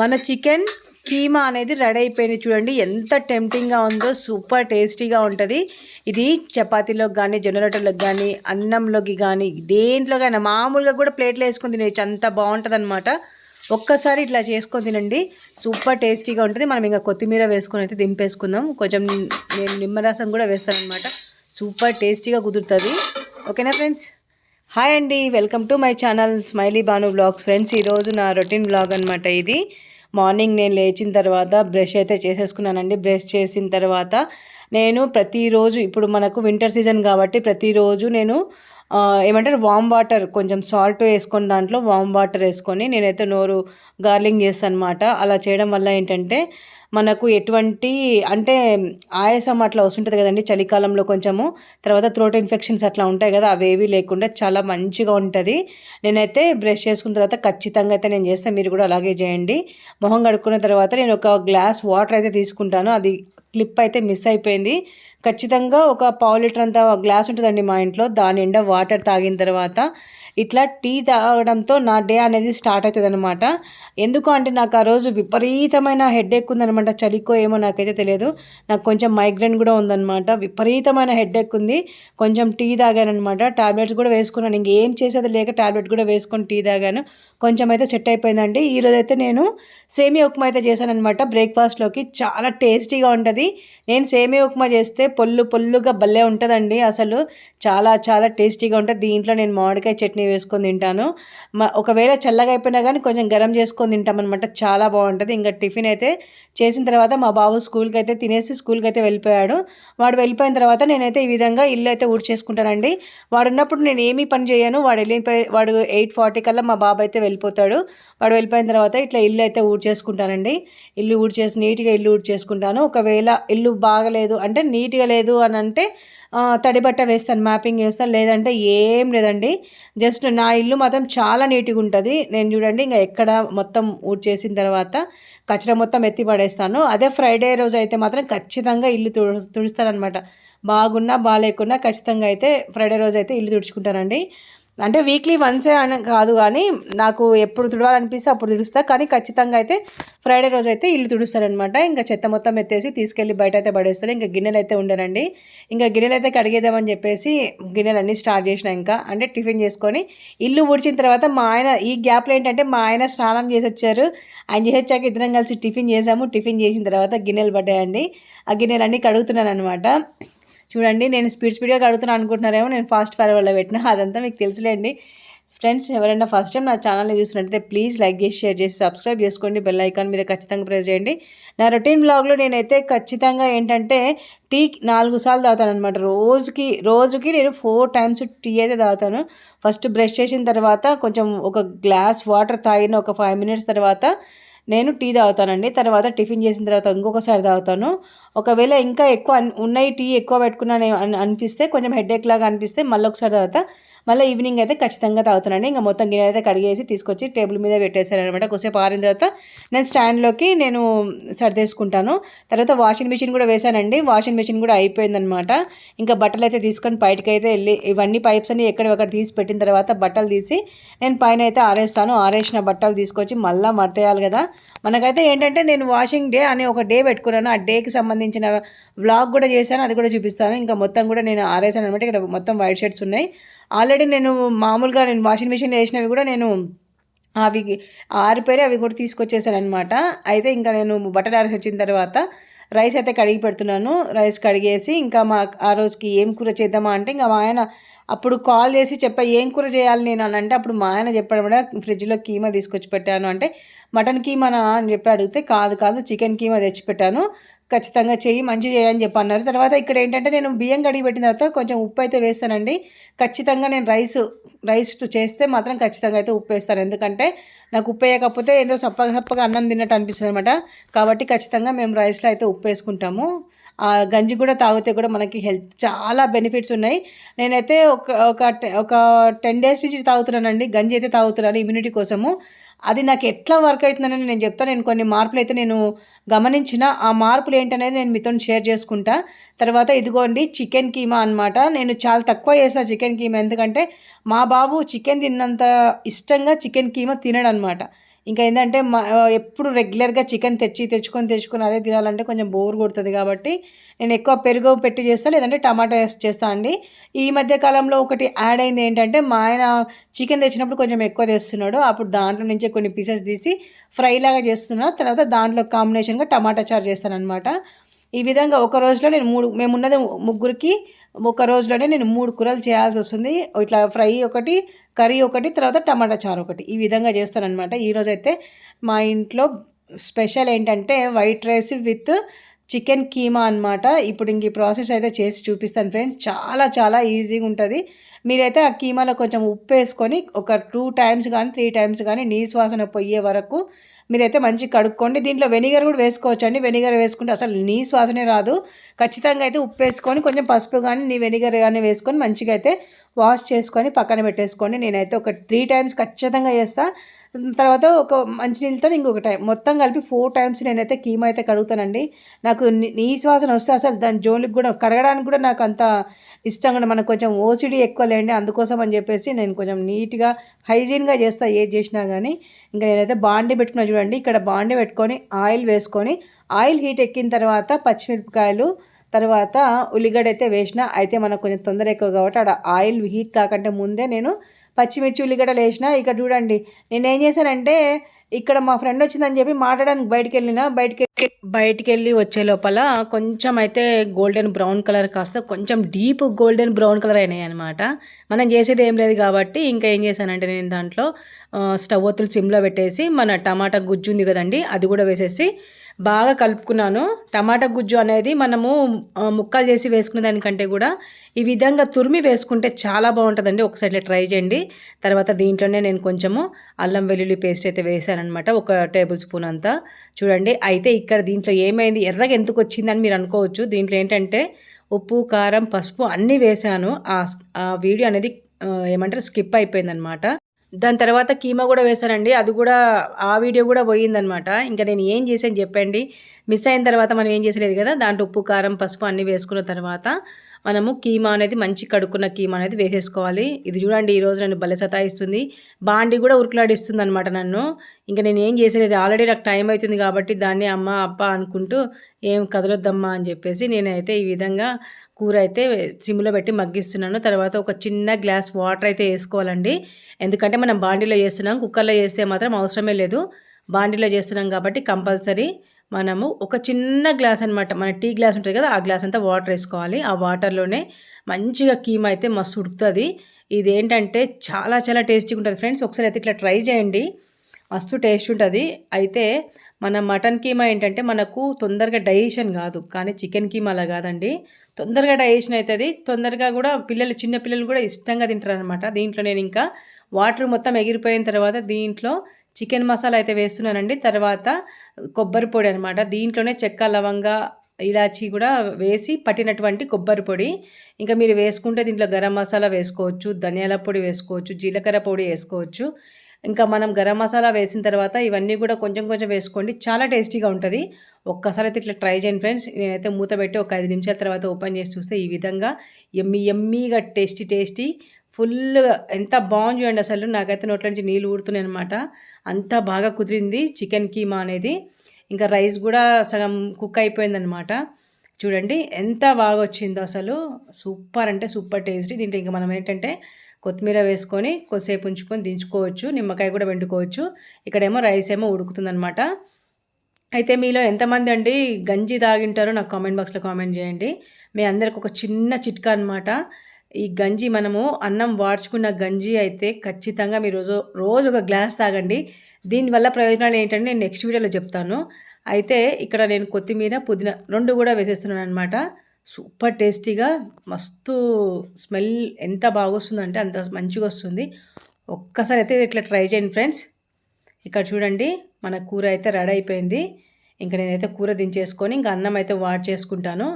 మన చికెన్ కీమా అనేది రెడీ అయిపోయింది చూడండి. ఎంత టెంప్టింగ్గా ఉందో సూపర్ టేస్టీగా ఉంటుంది. ఇది చపాతీలోకి కానీ జొన్న కానీ అన్నంలోకి కానీ దేంట్లో కానీ మామూలుగా కూడా ప్లేట్లో వేసుకుని తినేచ్చు అంత బాగుంటుంది అనమాట ఒక్కసారి ఇట్లా చేసుకొని తినండి. సూపర్ టేస్టీగా ఉంటుంది. మనం ఇంకా కొత్తిమీర వేసుకొని అయితే దింపేసుకుందాం. కొంచెం నేను నిమ్మరసం కూడా వేస్తాను అనమాట సూపర్ టేస్టీగా కుదురుతుంది. ఓకేనా ఫ్రెండ్స్? హాయ్ అండి welcome to my channel smiley Banu blogs. Friends ఈరోజు నా రొటీన్ బ్లాగ్ అనమాట ఇది. మార్నింగ్ నేను లేచిన తర్వాత బ్రష్ అయితే చేసేసుకున్నానండి. బ్రష్ చేసిన తర్వాత నేను ప్రతిరోజు ఇప్పుడు మనకు వింటర్ సీజన్ కాబట్టి ప్రతిరోజు నేను ఏమంటారు వామ్ వాటర్ కొంచెం సాల్ట్ వేసుకొని దాంట్లో వామ్ వాటర్ వేసుకొని నేనైతే నోరు గార్లింగ్ చేస్తాను అనమాట అలా చేయడం వల్ల ఏంటంటే మనకు ఎటువంటి అంటే ఆయాసం అట్లా వస్తుంటుంది కదండి చలికాలంలో కొంచెము. తర్వాత థ్రోట్ ఇన్ఫెక్షన్స్ అట్లా ఉంటాయి కదా అవేవి లేకుండా చాలా మంచిగా ఉంటుంది. నేనైతే బ్రష్ చేసుకున్న తర్వాత ఖచ్చితంగా అయితే నేను చేస్తాను మీరు కూడా అలాగే చేయండి. మొహం కడుక్కున్న తర్వాత నేను ఒక గ్లాస్ వాటర్ అయితే తీసుకుంటాను. అది క్లిప్ అయితే మిస్ అయిపోయింది. ఖచ్చితంగా ఒక పావు లీటర్ అంత గ్లాస్ ఉంటుందండి మా ఇంట్లో. దాని నిండా వాటర్ తాగిన తర్వాత ఇట్లా టీ తాగడంతో నా డే అనేది స్టార్ట్ అవుతుంది అనమాట ఎందుకు అంటే నాకు ఆ రోజు విపరీతమైన హెడ్ ఎక్ ఉందనమాట చలికో ఏమో నాకైతే తెలియదు. నాకు కొంచెం మైగ్రేన్ కూడా ఉందనమాట విపరీతమైన హెడ్ ఎక్ ఉంది. కొంచెం టీ తాగానమాట టాబ్లెట్స్ కూడా వేసుకున్నాను. ఇంకేం చేసేది లేక టాబ్లెట్ కూడా వేసుకొని టీ తాగాను. కొంచెం అయితే సెట్ అయిపోయిందండి. ఈరోజు అయితే నేను సేమియా ఉప్మా అయితే చేశానమాట బ్రేక్ఫాస్ట్లోకి. చాలా టేస్టీగా ఉంటుంది. నేను సేమియా ఉప్మా చేస్తే పొల్లు పొల్లుగా భలే ఉంటుందండి. అసలు చాలా చాలా టేస్టీగా ఉంటుంది. దీంట్లో నేను మామిడికాయ చట్నీ వేసుకొని తింటాను. ఒకవేళ చల్లగా అయిపోయినా కానీ కొంచెం గరం చేసుకొని తింటామన్నమాట. చాలా బాగుంటుంది. ఇంకా టిఫిన్ అయితే చేసిన తర్వాత మా బాబు స్కూల్కి అయితే తినేసి స్కూల్కి అయితే వెళ్ళిపోయాడు. వాడు వెళ్ళిపోయిన తర్వాత నేనైతే ఈ విధంగా ఇల్లు అయితే ఊడ్చేసుకుంటానండి. వాడు ఉన్నప్పుడు నేను ఏమీ పని చేయను. వాడు వెళ్ళిపోయి వాడు ఎయిట్ ఫార్టీ కల్లా మా బాబు అయితే వెళ్ళిపోతాడు. వాడు వెళ్ళిపోయిన తర్వాత ఇట్లా ఇల్లు అయితే ఊడ్చేసుకుంటానండి. ఇల్లు ఊడ్చేసి నీట్గా ఇల్లు ఊడ్చేసుకుంటాను. ఒకవేళ ఇల్లు బాగలేదు అంటే నీట్గా లేదు అని అంటే తడి బట్ట వేస్తాను మ్యాపింగ్ వేస్తాను లేదంటే ఏం లేదండి. జస్ట్ నా ఇల్లు మాత్రం చాలా నీట్గా ఉంటుంది. నేను చూడండి ఇంకా ఎక్కడ మొత్తం ఊడ్చేసిన తర్వాత కచరా మొత్తం ఎత్తి పడేస్తాను. అదే ఫ్రైడే రోజు అయితే మాత్రం ఖచ్చితంగా ఇల్లు తుడు తుడుస్తానమాట బాగున్నా బాగాలేకున్నా ఖచ్చితంగా అయితే ఫ్రైడే రోజు అయితే ఇల్లు తుడుచుకుంటానండి. అంటే వీక్లీ వన్సే అని కాదు కానీ నాకు ఎప్పుడు తుడవాలనిపిస్తే అప్పుడు తుడుస్తా. కానీ ఖచ్చితంగా అయితే ఫ్రైడే రోజు అయితే ఇల్లు తుడుస్తారనమాట ఇంకా చెత్త మొత్తం ఎత్తేసి తీసుకెళ్ళి బయట అయితే పడేస్తారు. ఇంకా గిన్నెలు అయితే ఉండనండి. ఇంకా గిన్నెలు అయితే కడిగేద్దామని చెప్పేసి గిన్నెలు అన్నీ స్టార్ట్ చేసిన ఇంకా. అంటే టిఫిన్ చేసుకొని ఇల్లు ఊడ్చిన తర్వాత మా ఆయన ఈ గ్యాప్లో ఏంటంటే మా ఆయన స్నానం చేసి వచ్చారు ఆయన చేసి వచ్చాక ఇద్దరం కలిసి టిఫిన్ చేసాము. టిఫిన్ చేసిన తర్వాత గిన్నెలు పడ్డాయండి. ఆ గిన్నెలు అన్నీ కడుగుతున్నాను అనమాట చూడండి నేను స్పీడ్ స్పీడ్గా కడుగుతున్నాను అనుకుంటున్నారేమో నేను ఫాస్ట్ ఫార్వర్డ్లో పెట్టిన అదంతా మీకు తెలుసులేండి. ఫ్రెండ్స్ ఎవరైనా ఫస్ట్ టైం నా ఛానల్ని చూసినట్టయితే ప్లీజ్ లైక్ చేసి షేర్ చేసి సబ్స్క్రైబ్ చేసుకోండి. బెల్ ఐకాన్ మీద ఖచ్చితంగా ప్రెస్ చేయండి. నా రొటీన్ బ్లాగ్లో నేనైతే ఖచ్చితంగా ఏంటంటే టీ నాలుగు సార్లు తాగుతాను అనమాట రోజుకి రోజుకి నేను ఫోర్ టైమ్స్ టీ అయితే తాగుతాను. ఫస్ట్ బ్రష్ చేసిన తర్వాత కొంచెం ఒక గ్లాస్ వాటర్ తాగిన ఒక ఫైవ్ మినిట్స్ తర్వాత నేను టీ తాగుతానండి. తర్వాత టిఫిన్ చేసిన తర్వాత ఇంకొకసారి తాగుతాను. ఒకవేళ ఇంకా ఎక్కువ ఉన్నాయి టీ ఎక్కువ పెట్టుకున్నాను అనిపిస్తే కొంచెం హెడేక్ లాగా అనిపిస్తే మళ్ళీ ఒకసారి తర్వాత మళ్ళీ ఈవినింగ్ అయితే ఖచ్చితంగా తాగుతానండి. ఇంకా మొత్తం గిన్నె అయితే కడిగేసి తీసుకొచ్చి టేబుల్ మీద పెట్టేశారనమాట. కొద్దిసేపు ఆరిన తర్వాత నేను స్టాండ్లోకి నేను సర్దేసుకుంటాను. తర్వాత వాషింగ్ మిషన్ కూడా వేశానండి. వాషింగ్ మిషన్ కూడా అయిపోయిందనమాట. ఇంకా బట్టలు అయితే తీసుకొని బయటకు అయితే వెళ్ళి ఇవన్నీ పైప్స్ అన్ని ఎక్కడొక్కడ తీసి పెట్టిన తర్వాత బట్టలు తీసి నేను పైన అయితే ఆరేస్తాను. ఆరేసిన బట్టలు తీసుకొచ్చి మళ్ళీ మర్తేయాలి కదా. మనకైతే ఏంటంటే నేను వాషింగ్ డే అనే ఒక డే పెట్టుకున్నాను. ఆ డేకి సంబంధించిన వ్లాగ్ కూడా చేశాను. అది కూడా చూపిస్తాను. ఇంకా మొత్తం కూడా నేను ఆరేసాను అనమాట ఇక్కడ మొత్తం వైట్ షర్ట్స్ ఉన్నాయి. ఆల్రెడీ నేను మామూలుగా నేను వాషింగ్ మిషన్ వేసినవి కూడా నేను అవి ఆరిపోయి అవి కూడా తీసుకొచ్చేసాను అనమాట అయితే ఇంకా నేను బట్టలు ఆరేసి వచ్చిన తర్వాత రైస్ అయితే కడిగి పెడుతున్నాను. రైస్ కడిగేసి ఇంకా మా ఆ రోజుకి ఏం కూర చేద్దామా అంటే ఇంకా మా ఆయన అప్పుడు కాల్ చేసి చెప్పా ఏం కూర చేయాలి నేను? అని అంటే అప్పుడు మా ఆయన చెప్పాడు ఫ్రిడ్జ్లో కీమా తీసుకొచ్చి పెట్టాను. అంటే మటన్ కీమానా అని చెప్పి అడిగితే కాదు కాదు చికెన్ కీమా తెచ్చిపెట్టాను ఖచ్చితంగా చేయి మంచి చేయని చెప్పి అన్నారు తర్వాత ఇక్కడ ఏంటంటే నేను బియ్యం కడిగి పెట్టిన తర్వాత కొంచెం ఉప్పు అయితే వేస్తానండి. ఖచ్చితంగా నేను రైస్ రైస్ చేస్తే మాత్రం ఖచ్చితంగా అయితే ఉప్పు వేస్తాను. ఎందుకంటే నాకు ఉప్పు వేయకపోతే ఏదో సప్పగా సప్పగా అన్నం తిన్నట్టు అనిపిస్తుంది అనమాట కాబట్టి ఖచ్చితంగా మేము రైస్లో అయితే ఉప్పు వేసుకుంటాము. ఆ గంజి కూడా తాగితే కూడా మనకి హెల్త్ చాలా బెనిఫిట్స్ ఉన్నాయి. నేనైతే ఒక ఒక ఒక టెన్ డేస్ నుంచి తాగుతున్నానండి. గంజి అయితే తాగుతున్నాను ఇమ్యూనిటీ కోసము. అది నాకు ఎట్లా వర్క్ అవుతుందని నేను చెప్తాను నేను కొన్ని మార్పులు అయితే నేను గమనించిన. ఆ మార్పులు ఏంటనేది నేను మీతో షేర్ చేసుకుంటా. తర్వాత ఇదిగోండి చికెన్ కీమా అనమాట నేను చాలా తక్కువ చేస్తాను చికెన్ కీమా. ఎందుకంటే మా బాబు చికెన్ తిన్నంత ఇష్టంగా చికెన్ కీమా తినడనమాట ఇంకా ఏంటంటే మా ఎప్పుడు రెగ్యులర్గా చికెన్ తెచ్చి తెచ్చుకొని తెచ్చుకొని అదే తినాలంటే కొంచెం బోర్ కొడుతుంది కాబట్టి నేను ఎక్కువ పెరుగు పెట్టి చేస్తాను లేదంటే టమాటా వేసి చేస్తాను అండి. ఈ మధ్య కాలంలో ఒకటి యాడ్ అయింది ఏంటంటే మా ఆయన చికెన్ తెచ్చినప్పుడు కొంచెం ఎక్కువ తెస్తున్నాడు. అప్పుడు దాంట్లో నుంచే కొన్ని పీసెస్ తీసి ఫ్రై లాగా చేస్తున్నాను తర్వాత దాంట్లో కాంబినేషన్గా టమాటా చారు చేస్తాను అనమాట ఈ విధంగా ఒక రోజులో నేను మూడు మేమున్నది ముగ్గురికి ఒక రోజులోనే నేను మూడు కూరలు చేయాల్సి వస్తుంది. ఇట్లా ఫ్రై ఒకటి కర్రీ ఒకటి తర్వాత టమాటా చారు ఒకటి. ఈ విధంగా చేస్తానమాట ఈరోజు అయితే మా ఇంట్లో స్పెషల్ ఏంటంటే white rice with chicken keema అనమాట ఇప్పుడు ఇంక ఈ ప్రాసెస్ అయితే చేసి చూపిస్తాను ఫ్రెండ్స్. చాలా చాలా ఈజీగా ఉంటుంది. మీరైతే ఆ కీమాలో కొంచెం ఉప్పు వేసుకొని ఒక టూ టైమ్స్ కానీ త్రీ టైమ్స్ కానీ నీసు వాసన పోయే వరకు మీరైతే మంచి కడుక్కోండి. దీంట్లో వెనిగర్ కూడా వేసుకోవచ్చు అండి వెనిగర్ వేసుకుంటే అసలు నీ శ్వాసనే రాదు. ఖచ్చితంగా అయితే ఉప్పు వేసుకొని కొంచెం పసుపు కానీ నీ వెనిగర్ కానీ వేసుకొని మంచిగా అయితే వాష్ చేసుకొని పక్కన పెట్టేసుకోండి. నేనైతే ఒక త్రీ టైమ్స్ ఖచ్చితంగా చేస్తాను తర్వాత ఒక మంచినీళ్ళతో ఇంకొక టైం. మొత్తం కలిపి ఫోర్ టైమ్స్ నేనైతే కీమా అయితే కడుగుతానండి. నాకు నీ శ్వాసన వస్తే అసలు దాని జోలికి కూడా కడగడానికి కూడా నాకు అంత ఇష్టం కూడా మనకు కొంచెం ఓసిడీ ఎక్కువ లేండి అందుకోసం అని చెప్పేసి నేను కొంచెం నీట్గా హైజీన్గా చేస్తా ఏది చేసినా కానీ ఇంకా నేనైతే బాండి పెట్టుకున్నా చూడండి. ఇక్కడ బాండి పెట్టుకొని ఆయిల్ వేసుకొని ఆయిల్ హీట్ ఎక్కిన తర్వాత పచ్చిమిరపకాయలు తర్వాత ఉల్లిగడ్డ అయితే వేసిన అయితే మనకు కొంచెం తొందర ఎక్కువ కాబట్టి అక్కడ ఆయిల్ హీట్ కాకంటే ముందే నేను పచ్చిమిర్చి ఉల్లిగడ్డలు వేసిన ఇక్కడ చూడండి. నేను ఏం చేశానంటే ఇక్కడ మా ఫ్రెండ్ వచ్చిందని చెప్పి మాట్లాడడానికి బయటికి వెళ్ళిన బయటకి బయటికి వెళ్ళి వచ్చే లోపల కొంచెం అయితే గోల్డెన్ బ్రౌన్ కలర్ కాస్త కొంచెం డీప్ గోల్డెన్ బ్రౌన్ కలర్ అయినాయి అనమాట మనం చేసేది ఏం లేదు కాబట్టి ఇంకా ఏం చేశానంటే నేను దాంట్లో స్టవ్ ఒత్తులు సిమ్లో పెట్టేసి మన టమాటా గుజ్జు ఉంది కదండి అది కూడా వేసేసి బాగా కలుపుకున్నాను. టమాటా గుజ్జు అనేది మనము ముక్కలు చేసి వేసుకునే దానికంటే కూడా ఈ విధంగా తురిమి వేసుకుంటే చాలా బాగుంటుందండి. ఒకసారి ట్రై చేయండి. తర్వాత దీంట్లోనే నేను కొంచెము అల్లం వెల్లుల్లి పేస్ట్ అయితే వేసానమాట ఒక టేబుల్ స్పూన్ అంతా. చూడండి అయితే ఇక్కడ దీంట్లో ఏమైంది ఎర్రగా ఎందుకు వచ్చిందని మీరు అనుకోవచ్చు. దీంట్లో ఏంటంటే ఉప్పు కారం పసుపు అన్నీ వేసాను ఆ వీడియో అనేది ఏమంటారు స్కిప్ అయిపోయిందనమాట దాని తర్వాత కీమా కూడా వేశానండి అది కూడా ఆ వీడియో కూడా పోయిందనమాట. ఇంకా నేను ఏం చేశాను చెప్పండి. మిస్ అయిన తర్వాత మనం ఏం చేసలేదు కదా? దాంట్లో ఉప్పు కారం పసుపు అన్నీ వేసుకున్న తర్వాత మనము కీమా అనేది మంచి కడుక్కున్న కీమా అనేది వేసేసుకోవాలి. ఇది చూడండి ఈరోజు నన్ను భలే సతాయిస్తుంది. బాండి కూడా ఉరుకులాడిస్తుంది అనమాట నన్ను. ఇంకా నేను ఏం చేసేది ఆల్రెడీ నాకు టైం అవుతుంది కాబట్టి దాన్ని అమ్మ అప్ప అనుకుంటూ ఏం కదలొద్దమ్మా అని చెప్పేసి నేనైతే ఈ విధంగా కూర అయితే సిమ్లో పెట్టి మగ్గిస్తున్నాను. తర్వాత ఒక చిన్న గ్లాస్ వాటర్ అయితే వేసుకోవాలండి. ఎందుకంటే మనం బాండీలో చేస్తున్నాం కుక్కర్లో చేస్తే మాత్రం అవసరమే లేదు. బాండీలో చేస్తున్నాం కాబట్టి కంపల్సరీ మనము ఒక చిన్న గ్లాస్ అనమాట మన టీ గ్లాస్ ఉంటుంది కదా ఆ గ్లాస్ అంతా వాటర్ వేసుకోవాలి. ఆ వాటర్లోనే మంచిగా కీమా అయితే మస్తు ఉడుకుతుంది. ఇది ఏంటంటే చాలా చాలా టేస్టీగా ఉంటుంది ఫ్రెండ్స్. ఒకసారి అయితే ఇట్లా ట్రై చేయండి. మస్తు టేస్ట్ ఉంటుంది. అయితే మన మటన్ కీమా ఏంటంటే మనకు తొందరగా డైజెషన్ కాదు కానీ చికెన్ కీమా అలా కాదండి. తొందరగా డైజెషన్ అవుతుంది తొందరగా కూడా పిల్లలు చిన్న పిల్లలు కూడా ఇష్టంగా తింటారు అనమాట దీంట్లో నేను ఇంకా వాటర్ మొత్తం ఎగిరిపోయిన తర్వాత దీంట్లో చికెన్ మసాలా అయితే వేస్తున్నానండి. తర్వాత కొబ్బరి పొడి అనమాట దీంట్లోనే చెక్క లవంగా ఇలాచీ కూడా వేసి పట్టినటువంటి కొబ్బరి పొడి. ఇంకా మీరు వేసుకుంటే దీంట్లో గరం మసాలా వేసుకోవచ్చు ధనియాల పొడి వేసుకోవచ్చు జీలకర్ర పొడి వేసుకోవచ్చు. ఇంకా మనం గరం మసాలా వేసిన తర్వాత ఇవన్నీ కూడా కొంచెం కొంచెం వేసుకోండి. చాలా టేస్టీగా ఉంటుంది. ఒక్కసారి అయితే ఇట్లా ట్రై చేయండి ఫ్రెండ్స్. నేనైతే మూత పెట్టి ఒక ఐదు నిమిషాల తర్వాత ఓపెన్ చేసి చూస్తే ఈ విధంగా ఎమ్మి ఎమ్మీగా టేస్టీ టేస్టీ ఫుల్గా ఎంత బాగుంది చూడండి అసలు. నాకైతే నోట్ల నుంచి నీళ్ళు ఊడుతున్నాయి అనమాట అంత బాగా కుదిరింది చికెన్ కీమా అనేది. ఇంకా రైస్ కూడా సగం కుక్ అయిపోయిందనమాట చూడండి ఎంత బాగా వచ్చిందో అసలు. సూపర్ అంటే సూపర్ టేస్టీ. దీంట్లో ఇంకా మనం ఏంటంటే కొత్తిమీర వేసుకొని కొద్దిసేపు ఉంచుకొని దించుకోవచ్చు. నిమ్మకాయ కూడా వండుకోవచ్చు. ఇక్కడేమో రైస్ ఏమో ఉడుకుతుందనమాట అయితే మీలో ఎంతమంది అండి గంజి తాగింటారో నాకు కామెంట్ బాక్స్లో కామెంట్ చేయండి. మీ అందరికి ఒక చిన్న చిట్కా అనమాట ఈ గంజి మనము అన్నం వాడ్చుకున్న గంజి అయితే ఖచ్చితంగా మీరు రోజు రోజు ఒక గ్లాస్ తాగండి. దీనివల్ల ప్రయోజనాలు ఏంటంటే నేను నెక్స్ట్ వీడియోలో చెప్తాను. అయితే ఇక్కడ నేను కొత్తిమీర పుదీనా రెండు కూడా వేసేస్తున్నాను అనమాట సూపర్ టేస్టీగా మస్తు స్మెల్ ఎంత బాగొస్తుందంటే అంత మంచిగా వస్తుంది. ఒక్కసారి అయితే ఇట్లా ట్రై చేయండి ఫ్రెండ్స్. ఇక్కడ చూడండి మన కూర అయితే రెడీ అయిపోయింది. ఇంకా నేనైతే కూర దించేసుకొని ఇంకా అన్నం అయితే వాడ్ చేసుకుంటాను.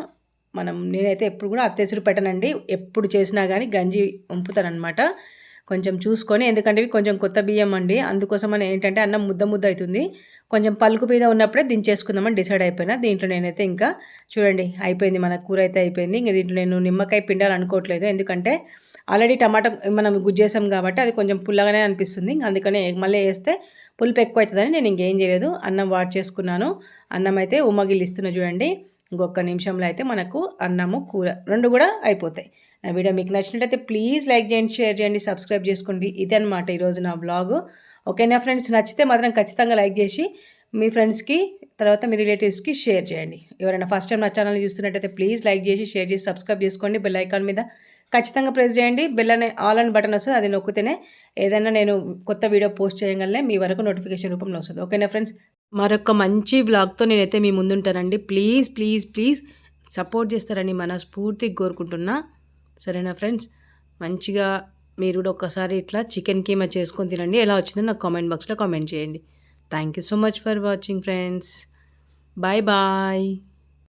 మనం నేనైతే ఎప్పుడు కూడా అత్తెసురు పెట్టనండి. ఎప్పుడు చేసినా కానీ గంజి వంపుతానమాట కొంచెం చూసుకొని ఎందుకంటే ఇవి కొంచెం కొత్త బియ్యం అండి. అందుకోసం అని ఏంటంటే అన్నం ముద్ద ముద్ద అవుతుంది కొంచెం పలుకు మీద ఉన్నప్పుడే దించేసుకుందామని డిసైడ్ అయిపోయినా. దీంట్లో నేనైతే ఇంకా చూడండి అయిపోయింది. మన కూర అయితే అయిపోయింది. ఇంకా దీంట్లో నేను నిమ్మకాయ పిండాలనుకోవట్లేదు ఎందుకంటే ఆల్రెడీ టమాటా మనం గుజ్జేసాం కాబట్టి అది కొంచెం పుల్లగానే అనిపిస్తుంది. అందుకనే మళ్ళీ వేస్తే పులుపు ఎక్కువ అవుతుందని నేను ఇంకేం చేయలేదు. అన్నం వాడ్ చేసుకున్నాను. అన్నం అయితే ఉమ్మగిల్లు ఇస్తున్నా చూడండి. ఇంకొక నిమిషంలో అయితే మనకు అన్నము కూర రెండు కూడా అయిపోతాయి. నా వీడియో మీకు నచ్చినట్టయితే ప్లీజ్ లైక్ చేయండి షేర్ చేయండి సబ్స్క్రైబ్ చేసుకోండి. ఇదే అనమాట ఈరోజు నా బ్లాగ్ ఓకేనా ఫ్రెండ్స్? నచ్చితే మాత్రం ఖచ్చితంగా లైక్ చేసి మీ ఫ్రెండ్స్కి తర్వాత మీ రిలేటివ్స్కి షేర్ చేయండి. ఎవరైనా ఫస్ట్ టైం నా ఛానల్ చూస్తున్నట్టయితే ప్లీజ్ లైక్ చేసి షేర్ చేసి సబ్స్క్రైబ్ చేసుకోండి. బెల్ ఐకాన్ మీద ఖచ్చితంగా ప్రెస్ చేయండి. బెల్ అనే ఆల్ అని బటన్ వస్తుంది అది నొక్కితేనే ఏదైనా నేను కొత్త వీడియో పోస్ట్ చేయగలనే మీ వరకు నోటిఫికేషన్ రూపంలో వస్తుంది. ఓకేనా ఫ్రెండ్స్? మరొక మంచి వ్లాగ్తో నేనైతే మీ ముందుంటానండి. ప్లీజ్ ప్లీజ్ ప్లీజ్ సపోర్ట్ చేస్తారని మనస్ఫూర్తిగా కోరుకుంటున్నా. సరేనా ఫ్రెండ్స్? మంచిగా మీరు కూడా ఒక్కసారి ఇట్లా చికెన్ కీమా చేసుకొని తినండి. ఎలా వచ్చిందో నాకు కామెంట్ బాక్స్లో కామెంట్ చేయండి. Thank you so much for watching friends. Bye bye.